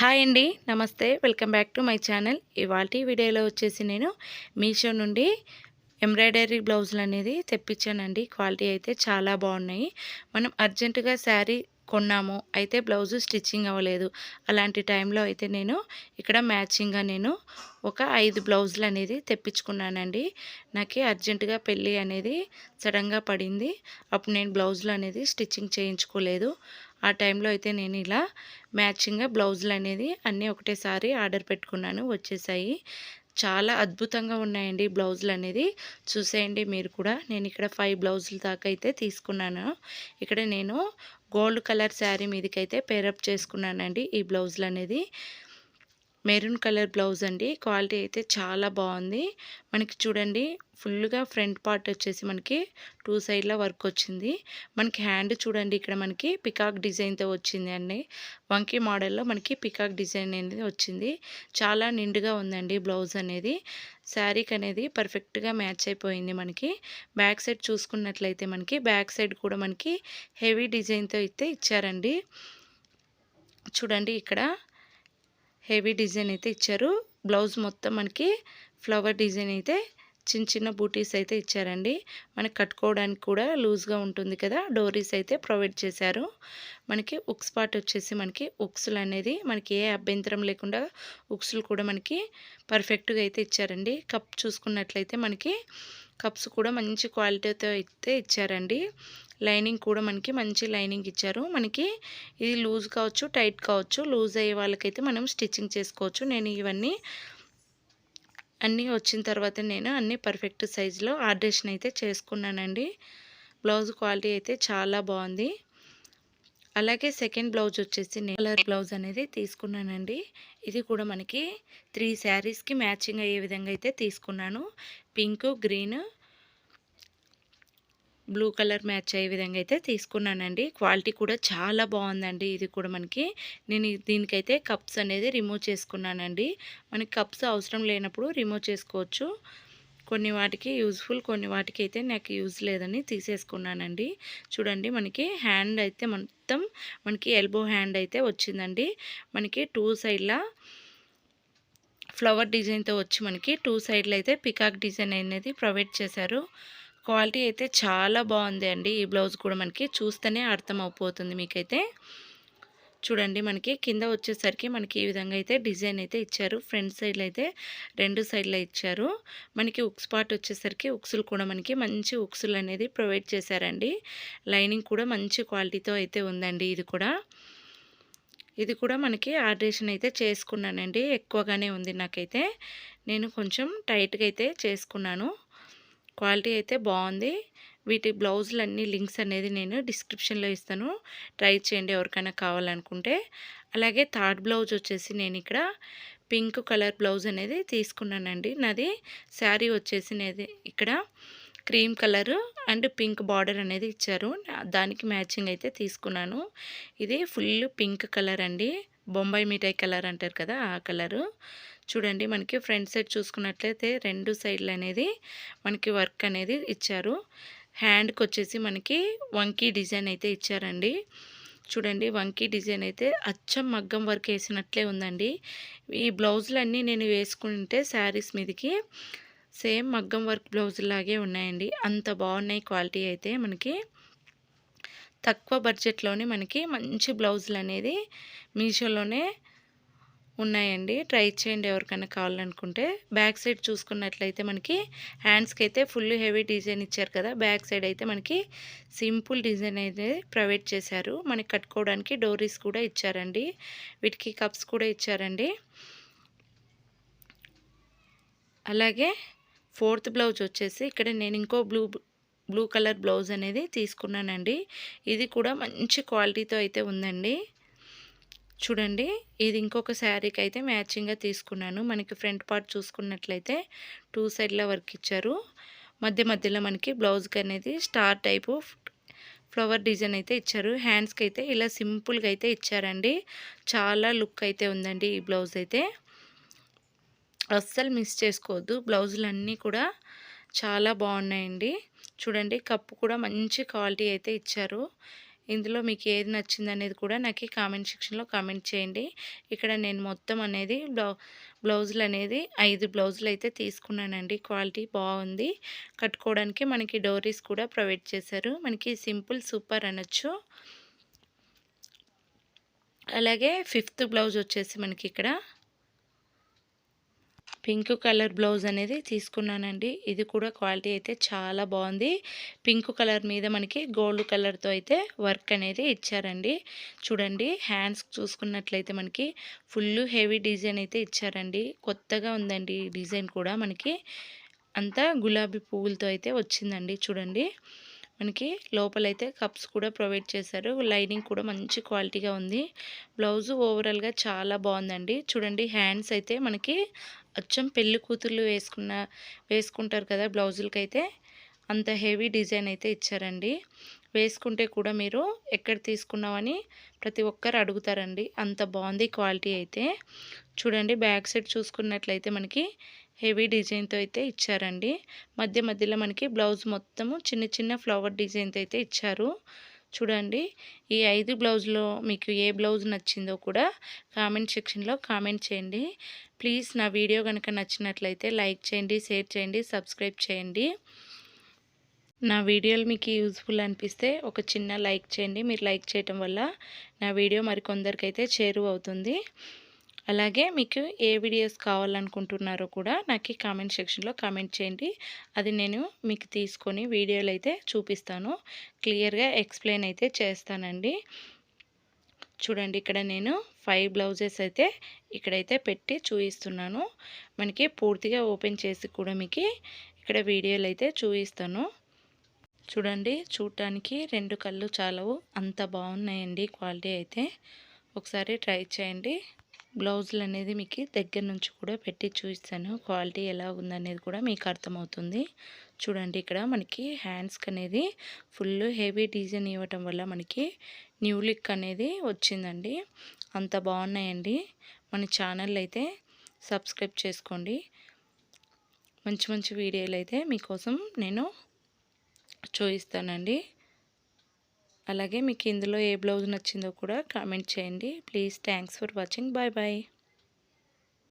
Hi అండి నమస్తే. Welcome back to my channel. ఇవాళ వీడియోలో వచ్చేసి నేను మీషో నుండి ఎంబ్రాయిడరీ బ్లౌజులు అనేది తెప్పించానండి. క్వాలిటీ అయితే చాలా బాగున్నాయి. మనం అర్జెంటుగా శారీ కొన్నాము అయితే బ్లౌజు స్టిచ్చింగ్ అవ్వలేదు. అలాంటి టైంలో అయితే నేను ఇక్కడ మ్యాచింగ్గా నేను ఒక ఐదు బ్లౌజులు అనేది తెప్పించుకున్నానండి. నాకు అర్జెంటుగా పెళ్ళి అనేది సడన్గా పడింది. అప్పుడు నేను బ్లౌజులు అనేది స్టిచ్చింగ్ చేయించుకోలేదు. ఆ టైంలో అయితే నేను ఇలా మ్యాచింగ్గా బ్లౌజులు అనేది అన్నీ ఒకటేసారి ఆర్డర్ పెట్టుకున్నాను వచ్చేసాయి. చాలా అద్భుతంగా ఉన్నాయండి బ్లౌజులు అనేది. చూసేయండి మీరు కూడా. నేను ఇక్కడ ఫైవ్ బ్లౌజులు దాకా అయితే తీసుకున్నాను. ఇక్కడ నేను గోల్డ్ కలర్ శారీ మీదకైతే పేరప్ చేసుకున్నానండి ఈ బ్లౌజులు అనేది. మెరూన్ కలర్ బ్లౌజ్ అండి. క్వాలిటీ అయితే చాలా బాగుంది. మనకి చూడండి ఫుల్గా ఫ్రంట్ పార్ట్ వచ్చేసి మనకి టూ సైడ్లో వర్క్ వచ్చింది. మనకి హ్యాండ్ చూడండి ఇక్కడ మనకి పికాక్ డిజైన్తో వచ్చింది అండి. వంకీ మోడల్లో మనకి పికాక్ డిజైన్ అనేది వచ్చింది. చాలా నిండుగా ఉందండి బ్లౌజ్ అనేది. శారీకి అనేది పర్ఫెక్ట్గా మ్యాచ్ అయిపోయింది మనకి. బ్యాక్ సైడ్ చూసుకున్నట్లయితే మనకి బ్యాక్ సైడ్ కూడా మనకి హెవీ డిజైన్తో అయితే ఇచ్చారండి. చూడండి ఇక్కడ హెవీ డిజైన్ అయితే ఇచ్చారు. బ్లౌజ్ మొత్తం మనకి ఫ్లవర్ డిజైన్ అయితే చిన్న చిన్న బూటీస్ అయితే ఇచ్చారండి. మనకి కట్టుకోవడానికి కూడా లూజ్గా ఉంటుంది కదా డోరీస్ అయితే ప్రొవైడ్ చేశారు. మనకి ఉక్స్ పార్ట్ వచ్చేసి మనకి ఉక్సులు అనేది మనకి ఏ అభ్యంతరం లేకుండా ఉక్సులు కూడా మనకి పర్ఫెక్ట్గా అయితే ఇచ్చారండి. కప్ చూసుకున్నట్లయితే మనకి కప్స్ కూడా మంచి క్వాలిటీతో అయితే ఇచ్చారండి. లైనింగ్ కూడా మనకి మంచి లైనింగ్ ఇచ్చారు. మనకి ఇది లూజ్ కావచ్చు టైట్ కావచ్చు లూజ్ అయ్యే వాళ్ళకైతే మనం స్టిచ్చింగ్ చేసుకోవచ్చు. నేను ఇవన్నీ అన్నీ వచ్చిన తర్వాత నేను అన్నీ పర్ఫెక్ట్ సైజులో ఆర్డరేషన్ అయితే చేసుకున్నానండి. బ్లౌజ్ క్వాలిటీ అయితే చాలా బాగుంది. అలాగే సెకండ్ బ్లౌజ్ వచ్చేసి కలర్ బ్లౌజ్ అనేది తీసుకున్నానండి. ఇది కూడా మనకి త్రీ శారీస్కి మ్యాచింగ్ అయ్యే విధంగా అయితే తీసుకున్నాను. Pink green blue colour match అయ్యే విధంగా అయితే తీసుకున్నానండి. క్వాలిటీ కూడా చాలా బాగుందండి. ఇది కూడా మనకి నేను దీనికైతే కప్స్ అనేది రిమూవ్ చేసుకున్నానండి. మనకి కప్స్ అవసరం లేనప్పుడు రిమూవ్ చేసుకోవచ్చు. కొన్ని వాటికి యూజ్ఫుల్ కొన్ని వాటికి అయితే నాకు యూజ్ లేదని తీసేసుకున్నానండి. చూడండి మనకి హ్యాండ్ అయితే మొత్తం మనకి ఎల్బో హ్యాండ్ అయితే వచ్చిందండి. మనకి టూ సైడ్లా ఫ్లవర్ డిజైన్తో వచ్చి మనకి టూ సైడ్లో అయితే పికాక్ డిజైన్ అనేది ప్రొవైడ్ చేశారు. క్వాలిటీ అయితే చాలా బాగుంది అండి. ఈ బ్లౌజ్ కూడా మనకి చూస్తేనే అర్థం అయిపోతుంది మీకైతే. చూడండి మనకి కింద వచ్చేసరికి మనకి ఈ విధంగా అయితే డిజైన్ అయితే ఇచ్చారు. ఫ్రంట్ సైడ్లో అయితే రెండు సైడ్లో ఇచ్చారు. మనకి ఉక్స్ పార్ట్ వచ్చేసరికి ఉక్సులు కూడా మనకి మంచి ఉక్సులు అనేది ప్రొవైడ్ చేశారండి. లైనింగ్ కూడా మంచి క్వాలిటీతో అయితే ఉందండి ఇది కూడా. ఇది కూడా మనకి ఆర్డరేషన్ అయితే చేసుకున్నానండి. ఎక్కువగానే ఉంది నాకైతే. నేను కొంచెం టైట్గా అయితే చేసుకున్నాను. క్వాలిటీ అయితే బాగుంది. వీటి బ్లౌజులు అన్ని లింక్స్ అనేది నేను డిస్క్రిప్షన్లో ఇస్తాను. ట్రై చేయండి ఎవరికైనా కావాలనుకుంటే. అలాగే థర్డ్ బ్లౌజ్ వచ్చేసి నేను ఇక్కడ పింక్ కలర్ బ్లౌజ్ అనేది తీసుకున్నానండి. నాది శారీ వచ్చేసి నేది ఇక్కడ cream colour and pink border అనేది ఇచ్చారు. దానికి మ్యాచింగ్ అయితే తీసుకున్నాను. ఇది ఫుల్ పింక్ కలర్ అండి. బొంబాయి మిఠాయి కలర్ అంటారు కదా ఆ కలరు. చూడండి మనకి ఫ్రంట్ సైడ్ చూసుకున్నట్లయితే రెండు సైడ్లు అనేది మనకి వర్క్ అనేది ఇచ్చారు. హ్యాండ్కి వచ్చేసి మనకి వంకీ డిజైన్ అయితే ఇచ్చారండి. చూడండి వంకీ డిజైన్ అయితే అచ్చం మగ్గం వర్క్ వేసినట్లే ఉందండి. ఈ బ్లౌజులు అన్నీ నేను వేసుకుంటే శారీస్ మీదకి సేమ్ మగ్గం వర్క్ బ్లౌజులాగే ఉన్నాయండి. అంత బాగున్నాయి క్వాలిటీ అయితే మనకి. తక్కువ బడ్జెట్లోనే మనకి మంచి బ్లౌజులు అనేది మీషోలోనే ఉన్నాయండి. ట్రై చేయండి ఎవరికైనా కావాలనుకుంటే. బ్యాక్ సైడ్ చూసుకున్నట్లయితే మనకి హ్యాండ్స్కి అయితే ఫుల్ హెవీ డిజైన్ ఇచ్చారు కదా. బ్యాక్ సైడ్ అయితే మనకి సింపుల్ డిజైన్ అయితే ప్రొవైడ్ చేశారు. మనకి కట్టుకోవడానికి డోరీస్ కూడా ఇచ్చారండి. వీటికి కప్స్ కూడా ఇచ్చారండి. అలాగే ఫోర్త్ బ్లౌజ్ వచ్చేసి ఇక్కడ నేను ఇంకో బ్లూ బ్లూ కలర్ బ్లౌజ్ అనేది తీసుకున్నానండి. ఇది కూడా మంచి క్వాలిటీతో అయితే ఉందండి. చూడండి ఇది ఇంకొక శారీకి అయితే మ్యాచింగ్గా తీసుకున్నాను. మనకి ఫ్రంట్ పార్ట్ చూసుకున్నట్లయితే టూ సైడ్ల వర్క్ ఇచ్చారు. మధ్య మధ్యలో మనకి బ్లౌజ్కి అనేది స్టార్ టైపు ఫ్లవర్ డిజైన్ అయితే ఇచ్చారు. హ్యాండ్స్కి అయితే ఇలా సింపుల్గా అయితే ఇచ్చారండి. చాలా లుక్ అయితే ఉందండి ఈ బ్లౌజ్ అయితే. అస్సలు మిస్ చేసుకోవద్దు. బ్లౌజులన్నీ కూడా చాలా బాగున్నాయండి. చూడండి కప్పు కూడా మంచి క్వాలిటీ అయితే ఇచ్చారు. ఇందులో మీకు ఏది నచ్చింది అనేది కూడా నాకు కామెంట్ సెక్షన్లో కామెంట్ చేయండి. ఇక్కడ నేను మొత్తం అనేది బ్లౌ బ్లౌజులు అనేది ఐదు బ్లౌజులు అయితే తీసుకున్నానండి. క్వాలిటీ బాగుంది. కట్టుకోవడానికి మనకి డోరీస్ కూడా ప్రొవైడ్ చేశారు. మనకి సింపుల్ సూపర్ అనొచ్చు. అలాగే ఫిఫ్త్ బ్లౌజ్ వచ్చేసి మనకి ఇక్కడ పింక్ కలర్ బ్లౌజ్ అనేది తీసుకున్నానండి. ఇది కూడా క్వాలిటీ అయితే చాలా బాగుంది. పింక్ కలర్ మీద మనకి గోల్డ్ కలర్తో అయితే వర్క్ అనేది ఇచ్చారండి. చూడండి హ్యాండ్స్ చూసుకున్నట్లయితే మనకి ఫుల్ హెవీ డిజైన్ అయితే ఇచ్చారండి. కొత్తగా ఉందండి డిజైన్ కూడా మనకి. అంతా గులాబీ పువ్వులతో అయితే వచ్చిందండి. చూడండి మనకి లోపలైతే కప్స్ కూడా ప్రొవైడ్ చేశారు. లైనింగ్ కూడా మంచి క్వాలిటీగా ఉంది. బ్లౌజు ఓవరాల్గా చాలా బాగుందండి. చూడండి హ్యాండ్స్ అయితే మనకి అచ్చం పెళ్ళి కూతుర్లు వేసుకున్న వేసుకుంటారు కదా బ్లౌజులకి అయితే అంత హెవీ డిజైన్ అయితే ఇచ్చారండి. వేసుకుంటే కూడా మీరు ఎక్కడ తీసుకున్నామని ప్రతి ఒక్కరు అడుగుతారండి. అంత బాగుంది క్వాలిటీ అయితే. చూడండి బ్యాక్ సైడ్ చూసుకున్నట్లయితే మనకి హెవీ డిజైన్తో అయితే ఇచ్చారండి. మధ్య మధ్యలో మనకి బ్లౌజ్ మొత్తము చిన్న చిన్న ఫ్లవర్ డిజైన్తో అయితే ఇచ్చారు. చూడండి. ఈ ఐదు బ్లౌజ్లో మీకు ఏ బ్లౌజ్ నచ్చిందో కూడా కామెంట్ సెక్షన్లో కామెంట్ చేయండి. ప్లీజ్ నా వీడియో కనుక నచ్చినట్లయితే లైక్ చేయండి షేర్ చేయండి సబ్స్క్రైబ్ చేయండి. నా వీడియోలు మీకు యూజ్ఫుల్ అనిపిస్తే ఒక చిన్న లైక్ చేయండి. మీరు లైక్ చేయటం వల్ల నా వీడియో మరికొందరికైతే చేరువ అవుతుంది అలాగే మీకు ఏ వీడియోస్ కావాలనుకుంటున్నారో కూడా నాకు కామెంట్ సెక్షన్లో కామెంట్ చేయండి. అది నేను మీకు తీసుకొని వీడియోలు అయితే చూపిస్తాను. క్లియర్గా ఎక్స్ప్లెయిన్ అయితే చేస్తానండి. చూడండి ఇక్కడ నేను ఫైవ్ బ్లౌజెస్ అయితే ఇక్కడైతే పెట్టి చూపిస్తున్నాను మనకి పూర్తిగా ఓపెన్ చేసి కూడా మీకు ఇక్కడ వీడియోలు అయితే చూపిస్తాను చూడండి చూడటానికి రెండు కళ్ళు చాలవు. అంత బాగున్నాయండి క్వాలిటీ అయితే. ఒకసారి ట్రై చేయండి. బ్లౌజులు అనేది మీకు దగ్గర నుంచి కూడా పెట్టి చూపిస్తాను. క్వాలిటీ ఎలా ఉందనేది కూడా మీకు అర్థమవుతుంది. చూడండి ఇక్కడ మనకి హ్యాండ్స్కి అనేది ఫుల్ హెవీ డిజైన్ ఇవ్వటం వల్ల మనకి న్యూ లిక్ అనేది వచ్చిందండి. అంత బాగున్నాయండి. మన ఛానల్ అయితే సబ్స్క్రైబ్ చేసుకోండి. మంచి మంచి వీడియోలు అయితే మీకోసం నేను చూపిస్తానండి. అలాగే మీకు ఇందులో ఏ బ్లౌజ్ నచ్చిందో కూడా కామెంట్ చేయండి. Please thanks for watching. Bye bye.